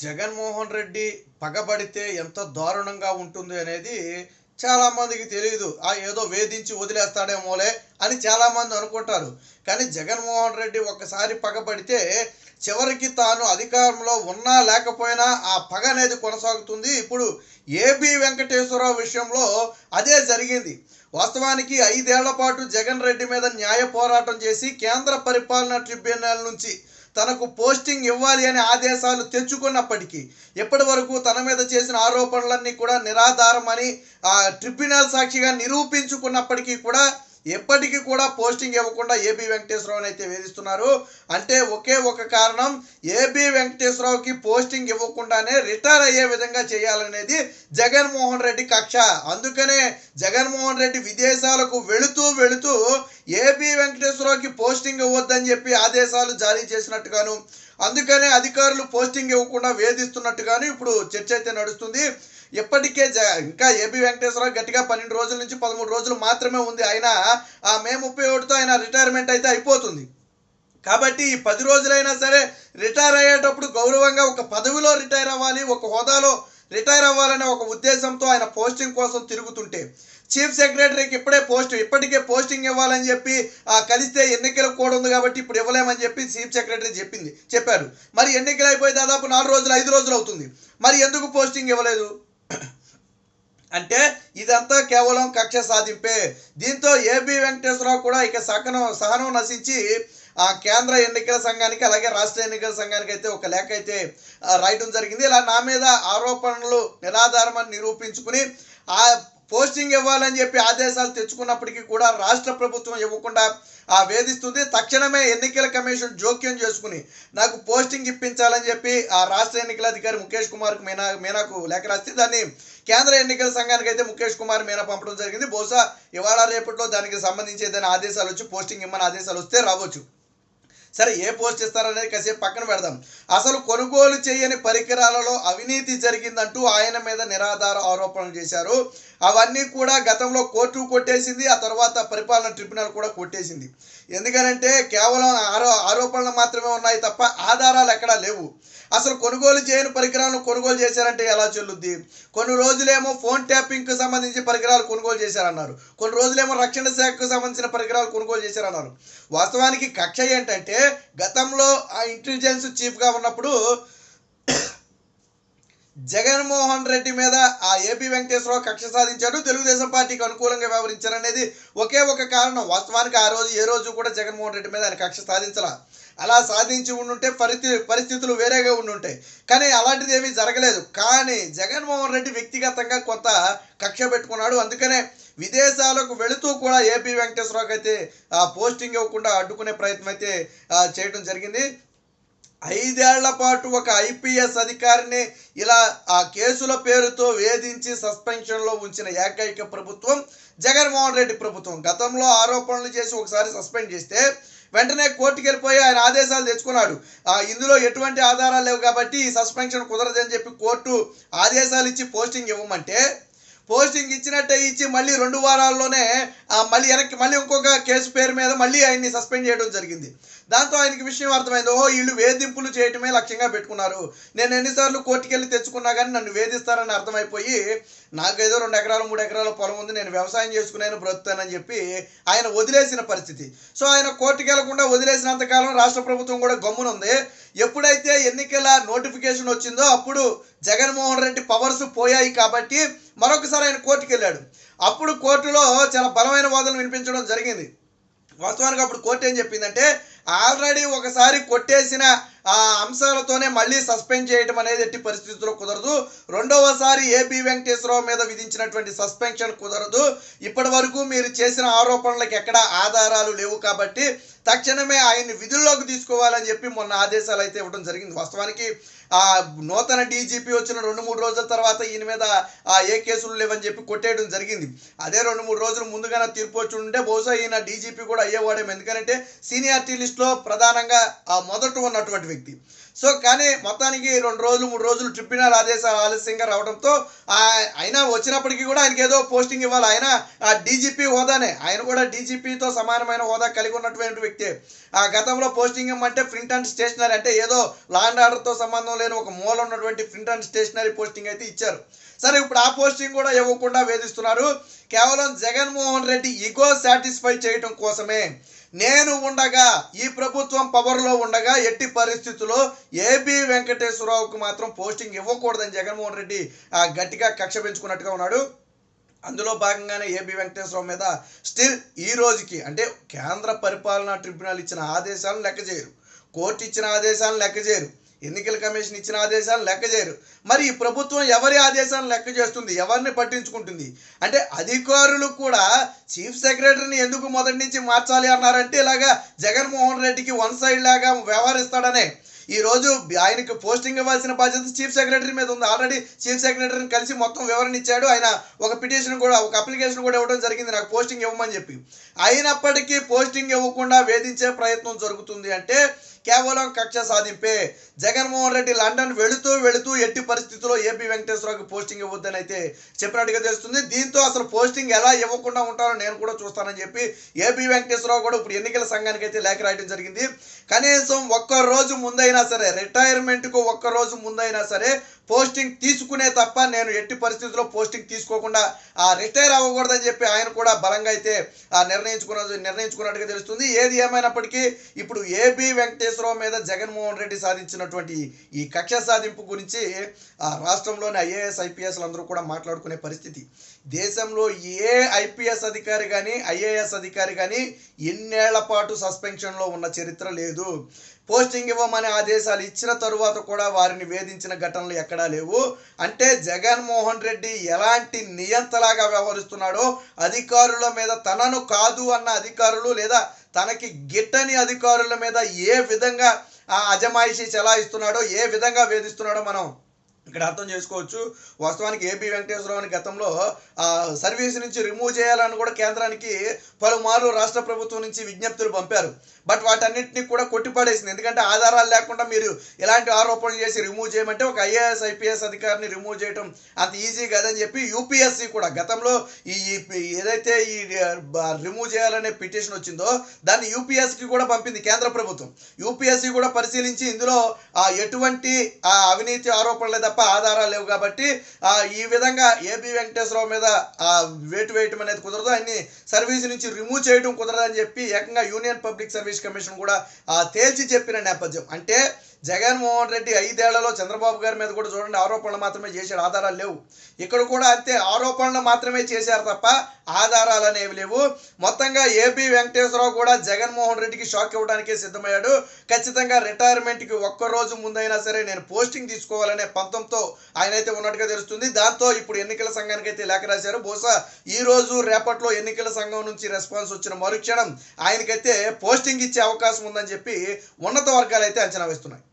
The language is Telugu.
జగన్మోహన్ రెడ్డి పగబడితే ఎంత దారుణంగా ఉంటుంది అనేది చాలామందికి తెలియదు ఆ ఏదో వేధించి వదిలేస్తాడేమోలే అని చాలామంది అనుకుంటారు. కానీ జగన్మోహన్ రెడ్డి ఒక్కసారి పగబడితే చివరికి తాను అధికారంలో ఉన్నా లేకపోయినా ఆ పగ అనేది కొనసాగుతుంది. ఇప్పుడు ఏబి వెంకటేశ్వరరావు విషయంలో అదే జరిగింది. వాస్తవానికి ఐదేళ్ళ పాటు జగన్ రెడ్డి మీద న్యాయ పోరాటం చేసి కేంద్ర పరిపాలనా ట్రిబ్యునల్ నుంచి తనకు పోస్టింగ్ ఇవ్వాలి అనే ఆదేశాలు తెచ్చుకున్నప్పటికీ ఇప్పటి వరకు తన మీద చేసిన ఆరోపణలన్నీ కూడా నిరాధారమని ట్రిబ్యునల్ సాక్షిగా నిరూపించుకున్నప్పటికీ కూడా ఎప్పటికీ కూడా పోస్టింగ్ ఇవ్వకుండా ఏబి వెంకటేశ్వరరావుని అయితే వేధిస్తున్నారు. అంటే ఒకే ఒక కారణం ఏబి వెంకటేశ్వరరావుకి పోస్టింగ్ ఇవ్వకుండానే రిటైర్ అయ్యే విధంగా చేయాలనేది జగన్మోహన్ రెడ్డి కక్ష. అందుకనే జగన్మోహన్ రెడ్డి విదేశాలకు వెళుతూ వెళుతూ ఏబి వెంకటేశ్వరరావుకి పోస్టింగ్ ఇవ్వద్దని చెప్పి ఆదేశాలు జారీ చేసినట్టుగాను అందుకనే అధికారులు పోస్టింగ్ ఇవ్వకుండా వేధిస్తున్నట్టుగాను ఇప్పుడు చర్చ అయితే నడుస్తుంది. ఇప్పటికే జ ఇంకా ఏబి వెంకటేశ్వరరావు గట్టిగా పన్నెండు రోజుల నుంచి పదమూడు రోజులు మాత్రమే ఉంది. ఆయన ఆ మే ముప్పై ఒకటితో ఆయన రిటైర్మెంట్ అయితే అయిపోతుంది. కాబట్టి ఈ పది రోజులైనా సరే రిటైర్ అయ్యేటప్పుడు గౌరవంగా ఒక పదవిలో రిటైర్ అవ్వాలి ఒక హోదాలో రిటైర్ అవ్వాలనే ఒక ఉద్దేశంతో ఆయన పోస్టింగ్ కోసం తిరుగుతుంటే చీఫ్ సెక్రటరీకి ఇప్పుడే పోస్ట్ ఇప్పటికే పోస్టింగ్ ఇవ్వాలని చెప్పి ఆ, కలిస్తే ఎన్నికలు కూడా ఉంది కాబట్టి ఇప్పుడు ఇవ్వలేమని చెప్పి చీఫ్ సెక్రటరీ చెప్పింది చెప్పారు. మరి ఎన్నికలు అయిపోయి దాదాపు నాలుగు రోజులు ఐదు రోజులు అవుతుంది. మరి ఎందుకు పోస్టింగ్ ఇవ్వలేదు? అంటే ఇదంతా కేవలం కక్ష సాధింపే. దీంతో ఏబి వెంకటేశ్వరరావు కూడా ఇక సహనం సహనం నశించి ఆ కేంద్ర ఎన్నికల సంఘానికి అలాగే రాష్ట్ర ఎన్నికల సంఘానికి అయితే ఒక లేఖ అయితే రాయటం జరిగింది. ఇలా నా మీద ఆరోపణలు నిరాధారమని నిరూపించుకుని ఆ పోస్టింగ్ ఇవ్వాలని చెప్పి ఆదేశాలు తెచ్చుకున్నప్పటికీ కూడా రాష్ట్ర ప్రభుత్వం ఇవ్వకుండా ఆ వేధిస్తుంది. తక్షణమే ఎన్నికల కమిషన్ జోక్యం చేసుకుని నాకు పోస్టింగ్ ఇప్పించాలని చెప్పి ఆ రాష్ట్ర ఎన్నికల అధికారి ముఖేష్ కుమార్ మీనా మీనాకు లేఖ రాస్తే దాన్ని కేంద్ర ఎన్నికల సంఘానికి అయితే ముఖేష్ కుమార్ మీనా పంపడం జరిగింది. బహుశా ఇవాళ రేపట్లో దానికి సంబంధించి ఏదైనా ఆదేశాలు వచ్చి పోస్టింగ్ ఇమ్మని ఆదేశాలు వస్తే రావచ్చు. సరే ఏ పోస్ట్ ఇస్తారనేది కాసేపు పక్కన పెడదాం. అసలు కొనుగోలు చేయని పరికరాలలో అవినీతి జరిగిందంటూ ఆయన మీద నిరాధార ఆరోపణలు చేశారు. అవన్నీ కూడా గతంలో కోర్టు కొట్టేసింది ఆ తర్వాత పరిపాలన ట్రిబ్యునల్ కూడా కొట్టేసింది. ఎందుకనంటే కేవలం ఆరో ఆరోపణలు మాత్రమే ఉన్నాయి తప్ప ఆధారాలు ఎక్కడా లేవు. అసలు కొనుగోలు చేయని పరికరాలను కొనుగోలు చేశారంటే ఎలా చెల్లుద్ది? కొన్ని రోజులేమో ఫోన్ ట్యాపింగ్కి సంబంధించి పరికరాలు కొనుగోలు చేశారన్నారు. కొన్ని రోజులేమో రక్షణ శాఖకు సంబంధించిన పరికరాలు కొనుగోలు చేశారన్నారు. వాస్తవానికి కక్ష ఏంటంటే గతంలో ఆ ఇంటెలిజెన్స్ చీఫ్గా ఉన్నప్పుడు జగన్మోహన్ రెడ్డి మీద ఆ ఏపీ వెంకటేశ్వరరావు కక్ష సాధించాడు. తెలుగుదేశం పార్టీకి అనుకూలంగా వ్యవహరించారు అనేది ఒకే ఒక కారణం. వాస్తవానికి ఆ రోజు ఏ రోజు కూడా జగన్మోహన్ రెడ్డి మీద ఆయన కక్ష సాధించాల. అలా సాధించి ఉండుంటే పరిస్థితి పరిస్థితులు వేరేగా ఉండుంటాయి. కానీ అలాంటిది ఏమీ జరగలేదు. కానీ జగన్మోహన్ రెడ్డి వ్యక్తిగతంగా కొంత కక్ష పెట్టుకున్నాడు. అందుకనే విదేశాలకు వెళుతూ కూడా ఏపీ వెంకటేశ్వరరావుకి అయితే ఆ పోస్టింగ్ ఇవ్వకుండా అడ్డుకునే ప్రయత్నం అయితే చేయడం జరిగింది. ఐదేళ్ళ పాటు ఒక ఐపీఎస్ అధికారిని ఇలా ఆ కేసుల పేరుతో వేధించి సస్పెన్షన్లో ఉంచిన ఏకైక ప్రభుత్వం జగన్మోహన్ రెడ్డి ప్రభుత్వం. గతంలో ఆరోపణలు చేసి ఒకసారి సస్పెండ్ చేస్తే వెంటనే కోర్టుకి వెళ్ళిపోయి ఆయన ఆదేశాలు తెచ్చుకున్నాడు. ఆ, ఇందులో ఎటువంటి ఆధారాలు లేవు కాబట్టి ఈ సస్పెన్షన్ కుదరదని చెప్పి కోర్టు ఆదేశాలు ఇచ్చి పోస్టింగ్ ఇవ్వమంటే పోస్టింగ్ ఇచ్చినట్టే ఇచ్చి మళ్ళీ రెండు వారాల్లోనే మళ్ళీ వెనక్కి మళ్ళీ ఇంకొక కేసు పేరు మీద మళ్ళీ ఆయన్ని సస్పెండ్ చేయడం జరిగింది. దాంతో ఆయనకి విషయం అర్థమైంది ఓహో వీళ్ళు వేధింపులు చేయటమే లక్ష్యంగా పెట్టుకున్నారు. నేను ఎన్నిసార్లు కోర్టుకెళ్ళి తెచ్చుకున్నా కానీ నన్ను వేధిస్తారని అర్థమైపోయి నాకేదో రెండు ఎకరాలు మూడు ఎకరాల పొలం ఉంది నేను వ్యవసాయం చేసుకునేను బ్రతుకుతానని చెప్పి ఆయన వదిలేసిన పరిస్థితి. సో ఆయన కోర్టుకి వెళ్ళకుండా వదిలేసినంతకాలం రాష్ట్ర ప్రభుత్వం కూడా గమ్మునుంది. ఎప్పుడైతే ఎన్నికల నోటిఫికేషన్ వచ్చిందో అప్పుడు జగన్మోహన్ రెడ్డి పవర్స్ పోయాయి కాబట్టి మరొకసారి ఆయన కోర్టుకి వెళ్ళాడు అప్పుడు కోర్టులో చాలా బలమైన వాదనలు వినిపించడం జరిగింది. వాస్తవానికి అప్పుడు కోర్టు ఏం చెప్పిందంటే ఆల్రెడీ ఒకసారి కొట్టేసిన ఆ అంశాలతోనే మళ్ళీ సస్పెండ్ చేయడం అనేది ఎట్టి పరిస్థితుల్లో కుదరదు. రెండవసారి ఏబి వెంకటేశ్వరరావు మీద విధించినటువంటి సస్పెన్షన్ కుదరదు. ఇప్పటి వరకు మీరు చేసిన ఆరోపణలకు ఎక్కడ ఆధారాలు లేవు కాబట్టి తక్షణమే ఆయన్ని విధుల్లోకి తీసుకోవాలని చెప్పి మొన్న ఆదేశాలు అయితే ఇవ్వడం జరిగింది. వాస్తవానికి ఆ నూతన డీజీపీ వచ్చిన రెండు మూడు రోజుల తర్వాత ఈయన మీద ఆ ఏ కేసులు లేవని చెప్పి కొట్టేయడం జరిగింది. అదే రెండు మూడు రోజులు ముందుగానే తీర్పు వచ్చి ఉంటే బహుశా ఈయన డీజీపీ కూడా అయ్యేవాడేమో. ఎందుకంటే సీనియారిటీ లిస్ట్లో ప్రధానంగా ఆ మొదట ఉన్నటువంటి వ్యక్తి. సో కానీ మొత్తానికి రెండు రోజులు మూడు రోజులు ట్రిబ్యునల్ ఆదేశాలు ఆలస్యంగా రావడంతో అయినా వచ్చినప్పటికీ కూడా ఆయనకి ఏదో పోస్టింగ్ ఇవ్వాలి. ఆయన ఆ డీజీపీ హోదానే. ఆయన కూడా డీజీపీతో సమానమైన హోదా కలిగి ఉన్నటువంటి వ్యక్తి. ఆ గతంలో పోస్టింగ్ ఇవ్వమంటే ప్రింట్ అండ్ స్టేషనరీ అంటే ఏదో లాండ్ ఆర్డర్తో సంబంధం లేని ఒక మూల ఉన్నటువంటి ప్రింట్ అండ్ స్టేషనరీ పోస్టింగ్ అయితే ఇచ్చారు. సరే ఇప్పుడు ఆ పోస్టింగ్ కూడా ఇవ్వకుండా వేధిస్తున్నారు. కేవలం జగన్మోహన్ రెడ్డి ఈగో సాటిస్ఫై చేయడం కోసమే. నేను ఉండగా ఈ ప్రభుత్వం పవర్లో ఉండగా ఎట్టి పరిస్థితుల్లో ఏబి వెంకటేశ్వరరావుకు మాత్రం పోస్టింగ్ ఇవ్వకూడదని జగన్మోహన్ రెడ్డి గట్టిగా కక్ష పెంచుకున్నట్టుగా ఉన్నాడు. అందులో భాగంగానే ఏబి వెంకటేశ్వరరావు మీద స్టిల్ ఈ రోజుకి అంటే కేంద్ర పరిపాలనా ట్రిబ్యునల్ ఇచ్చిన ఆదేశాలను లెక్క చేయరు కోర్టు ఇచ్చిన ఆదేశాలను లెక్క చేయరు ఎన్నికల కమిషన్ ఇచ్చిన ఆదేశాలను లెక్క చేయరు. మరి ఈ ప్రభుత్వం ఎవరి ఆదేశాలను లెక్క చేస్తుంది? ఎవరిని పట్టించుకుంటుంది? అంటే అధికారులు కూడా చీఫ్ సెక్రటరీని ఎందుకు మొదటి నుంచి మార్చాలి అన్నారంటే ఇలాగా జగన్మోహన్ రెడ్డికి వన్ సైడ్ లాగా వ్యవహరిస్తాడనే. ఈ రోజు ఆయనకి పోస్టింగ్ ఇవ్వాల్సిన బాధ్యత చీఫ్ సెక్రటరీ మీద ఉంది. ఆల్రెడీ చీఫ్ సెక్రటరీని కలిసి మొత్తం వివరణ ఇచ్చాడు. ఆయన ఒక పిటిషన్ కూడా ఒక అప్లికేషన్ కూడా ఇవ్వడం జరిగింది. నాకు పోస్టింగ్ ఇవ్వమని చెప్పి. అయినప్పటికీ పోస్టింగ్ ఇవ్వకుండా వేధించే ప్రయత్నం జరుగుతుంది అంటే కేవలం కక్ష సాధింపే జగన్మోహన్ రెడ్డి లండన్ వెళుతూ వెళుతూ ఎట్టి పరిస్థితుల్లో ఏపీ వెంకటేశ్వరరావుకి పోస్టింగ్ ఇవ్వద్దని అయితే చెప్పినట్టుగా తెలుస్తుంది. దీంతో అసలు పోస్టింగ్ ఎలా ఇవ్వకుండా ఉంటారో నేను కూడా చూస్తానని చెప్పి ఏపీ వెంకటేశ్వరరావు కూడా ఇప్పుడు ఎన్నికల సంఘానికి అయితే లేఖ రాయడం జరిగింది. కనీసం ఒక్క రోజు ముందైనా సరే రిటైర్మెంట్కు ఒక్క రోజు ముందైనా సరే పోస్టింగ్ తీసుకునే తప్ప నేను ఎట్టి పరిస్థితుల్లో పోస్టింగ్ తీసుకోకుండా ఆ రిటైర్ అవ్వకూడదని చెప్పి ఆయన కూడా బలంగా అయితే ఆ నిర్ణయించుకున్న నిర్ణయించుకున్నట్టుగా తెలుస్తుంది. ఏది ఏమైనప్పటికీ ఇప్పుడు ఏబి వెంకటేశ్వరరావు మీద జగన్మోహన్ రెడ్డి సాధించినటువంటి ఈ కక్ష సాధింపు గురించి ఆ రాష్ట్రంలోని ఐఏఎస్ ఐపీఎస్లు అందరూ కూడా మాట్లాడుకునే పరిస్థితి. దేశంలో ఏ ఐపీఎస్ అధికారి కానీ ఐఏఎస్ అధికారి కానీ ఎన్నేళ్ళ పాటు సస్పెన్షన్లో ఉన్న చరిత్ర లేదు. పోస్టింగ్ ఇవ్వమని ఆదేశాలు ఇచ్చిన తరువాత కూడా వారిని వేధించిన ఘటనలు ఎక్కడా లేవు. అంటే జగన్మోహన్ రెడ్డి ఎలాంటి నియంతలాగా వ్యవహరిస్తున్నాడో అధికారుల మీద తనను కాదు అన్న అధికారులు లేదా తనకి గిట్టని అధికారుల మీద ఏ విధంగా ఆ అజమాయిషి చెలాయిస్తున్నాడో ఏ విధంగా వేధిస్తున్నాడో మనం ఇక్కడ అర్థం చేసుకోవచ్చు. వాస్తవానికి ఏపీ వెంకటేశ్వరరావుని గతంలో ఆ, సర్వీస్ నుంచి రిమూవ్ చేయాలని కూడా కేంద్రానికి పలుమార్లు రాష్ట్ర ప్రభుత్వం నుంచి విజ్ఞప్తులు పంపారు. బట్ వాటన్నిటిని కూడా కొట్టిపడేసింది. ఎందుకంటే ఆధారాలు లేకుండా మీరు ఇలాంటి ఆరోపణలు చేసి రిమూవ్ చేయమంటే ఒక ఐఏఎస్ ఐపీఎస్ అధికారిని రిమూవ్ చేయడం అంత ఈజీ కాదని చెప్పి యూపీఎస్సీ కూడా గతంలో ఈ ఏదైతే ఈ రిమూవ్ చేయాలనే పిటిషన్ వచ్చిందో దాన్ని యూపీఎస్కి కూడా పంపింది కేంద్ర ప్రభుత్వం. యూపీఎస్సీ కూడా పరిశీలించి ఇందులో ఆ, ఎటువంటి ఆ, అవినీతి లేదా తప్ప ఆధారాలు లేవు కాబట్టి ఆ, ఈ విధంగా ఏబి వెంకటేశ్వరరావు మీద ఆ, వేటు వేయటం అనేది కుదరదు. ఆయన్ని సర్వీస్ నుంచి రిమూవ్ చేయడం కుదరదని చెప్పి ఏకంగా యూనియన్ పబ్లిక్ సర్వీస్ కమిషన్ కూడా తేల్చి చెప్పిన నేపథ్యం. అంటే జగన్మోహన్ రెడ్డి ఐదేళ్ళలో చంద్రబాబు గారి మీద కూడా చూడండి ఆరోపణలు మాత్రమే చేశాడు. ఆధారాలు లేవు. ఇక్కడ కూడా అంతే ఆరోపణలు మాత్రమే చేశారు తప్ప ఆధారాలు అనేవి లేవు. మొత్తంగా ఏపీ వెంకటేశ్వరరావు కూడా జగన్మోహన్ రెడ్డికి షాక్ ఇవ్వడానికే సిద్ధమయ్యాడు. ఖచ్చితంగా రిటైర్మెంట్కి ఒక్క రోజు ముందైనా సరే నేను పోస్టింగ్ తీసుకోవాలనే పంతంతో ఆయన అయితే ఉన్నట్టుగా తెలుస్తుంది. దాంతో ఇప్పుడు ఎన్నికల సంఘానికి అయితే లేఖ రాశారు. బహుశా ఈ రోజు రేపట్లో ఎన్నికల సంఘం నుంచి రెస్పాన్స్ వచ్చిన మరుక్షణం ఆయనకైతే పోస్టింగ్ ఇచ్చే అవకాశం ఉందని చెప్పి ఉన్నత వర్గాలు అయితే అంచనా వేస్తున్నాయి.